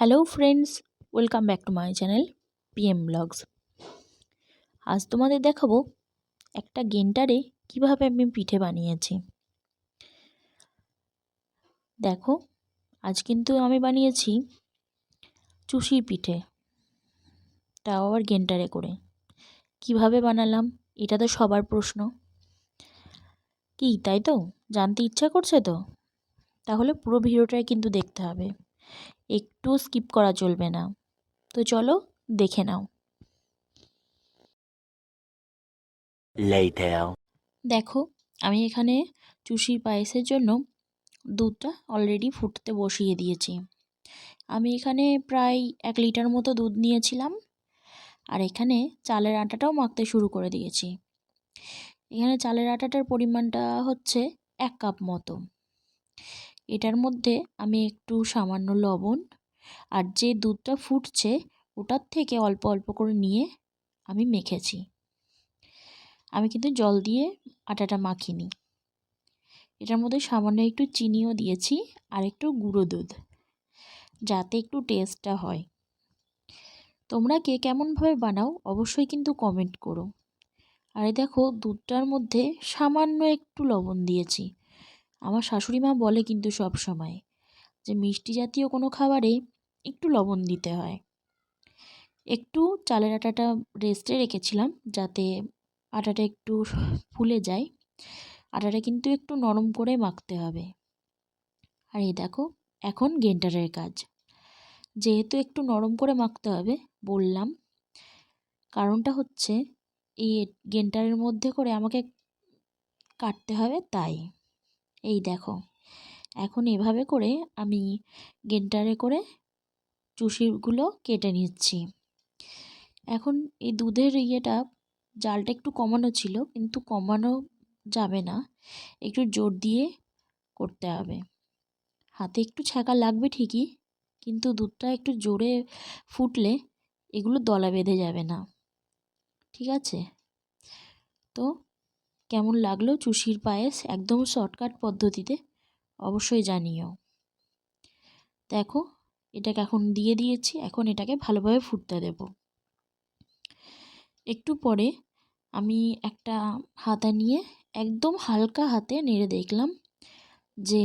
Hello friends welcome back to my channel PM blogs আজ তোমাদের দেখাবো একটা গেন্টারে কীভাবে আমি পিঠে বানিয়েছি। দেখো, আজ কিন্তু আমি বানিয়েছি চুষির পিঠে। তাও আবার গেন্টারে করে। কীভাবে বানালাম, এটা তো সবার প্রশ্ন। কি, তাই তো? জানতে ইচ্ছা করছে তো? তাহলে পুরো ভিডিওটাই কিন্তু দেখতে হবে। একটু স্কিপ করা চলবে না। তো চলো দেখে নাও। দেখো আমি এখানে চুষির পায়েসের জন্য দুধটা অলরেডি ফুটতে বসিয়ে দিয়েছি। আমি এখানে প্রায় এক লিটার মতো দুধ নিয়েছিলাম আর এখানে চালের আটাটাও মাখতে শুরু করে দিয়েছি। এখানে চালের আটাটার পরিমাণটা হচ্ছে এক কাপ মতো। এটার মধ্যে আমি একটু সামান্য লবণ আর যে দুধটা ফুটছে ওটার থেকে অল্প অল্প করে নিয়ে আমি মেখেছি। আমি কিন্তু জল দিয়ে আটাটা মাখিনি। এটার মধ্যে সামান্য একটু চিনিও দিয়েছি আর একটু গুঁড়ো দুধ যাতে একটু টেস্টটা হয়। তোমরা কে কেমনভাবে বানাও অবশ্যই কিন্তু কমেন্ট করো। আর দেখো দুধটার মধ্যে সামান্য একটু লবণ দিয়েছি। আমার শাশুড়ি মা বলে কিন্তু সব সময় যে মিষ্টি জাতীয় কোনো খাবারে একটু লবণ দিতে হয়। একটু চালের আটাটা রেস্টে রেখেছিলাম যাতে আটাটা একটু ফুলে যায়। আটাটা কিন্তু একটু নরম করে মাখতে হবে। আর এই দেখো, এখন গেন্টারের কাজ। যেহেতু একটু নরম করে মাখতে হবে, বললাম। কারণটা হচ্ছে, এই গেন্টারের মধ্যে করে আমাকে কাটতে হবে তাই। এই দেখো। এখন এভাবে করে আমি গেন্টারে করে চুষিগুলো কেটে নিচ্ছি। এখন এই দুধের ইয়েটা জালটা একটু কমানো ছিল, কিন্তু কমানো যাবে না। একটু জোর দিয়ে করতে হবে। হাতে একটু ছ্যাঁকা লাগবে ঠিকই, কিন্তু দুধটা একটু জোরে ফুটলে এগুলো দলা বেঁধে যাবে না। ঠিক আছে? তো কেমন লাগল চুষির পায়েস? একদম শর্টকাট পদ্ধতিতে। অবশ্যই জানিও। দেখো, এটাকে এখন দিয়ে দিয়েছি, এখন এটাকে ভালোভাবে ফুটতে দেব। একটু পরে আমি একটা হাতা নিয়ে একদম হালকা হাতে নেড়ে দেখলাম যে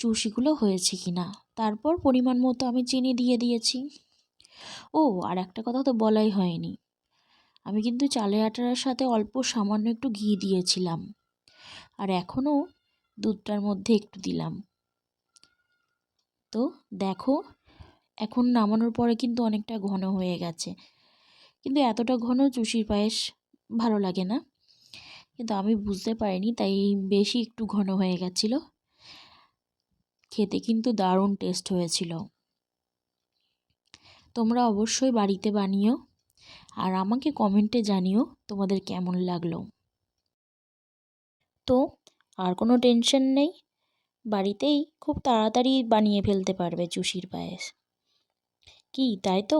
চুষিগুলো হয়েছে কি না তারপর পরিমাণ মতো আমি চিনি দিয়ে দিয়েছি। ও, আর একটা কথা তো বলাই হয়নি। আমি কিন্তু চালের আটার সাথে অল্প সামান্য একটু ঘি দিয়েছিলাম। আর এখনও দুধটার মধ্যে একটু দিলাম। তো দেখো, এখন নামানোর পরে কিন্তু অনেকটা ঘন হয়ে গেছে। কিন্তু এতটা ঘন চুষির পায়েস ভালো লাগে না। কিন্তু আমি বুঝতে পারিনি, তাই বেশি একটু ঘন হয়ে গেছিল। খেতে কিন্তু দারুণ টেস্ট হয়েছিল। তোমরা অবশ্যই বাড়িতে বানিও। আর আমাকে কমেন্টে জানিও তোমাদের কেমন লাগল। তো, আর কোনো টেনশন নেই। বাড়িতেই খুব তাড়াতাড়ি বানিয়ে ফেলতে পারবে চুষির পায়েস। কি, তাই তো?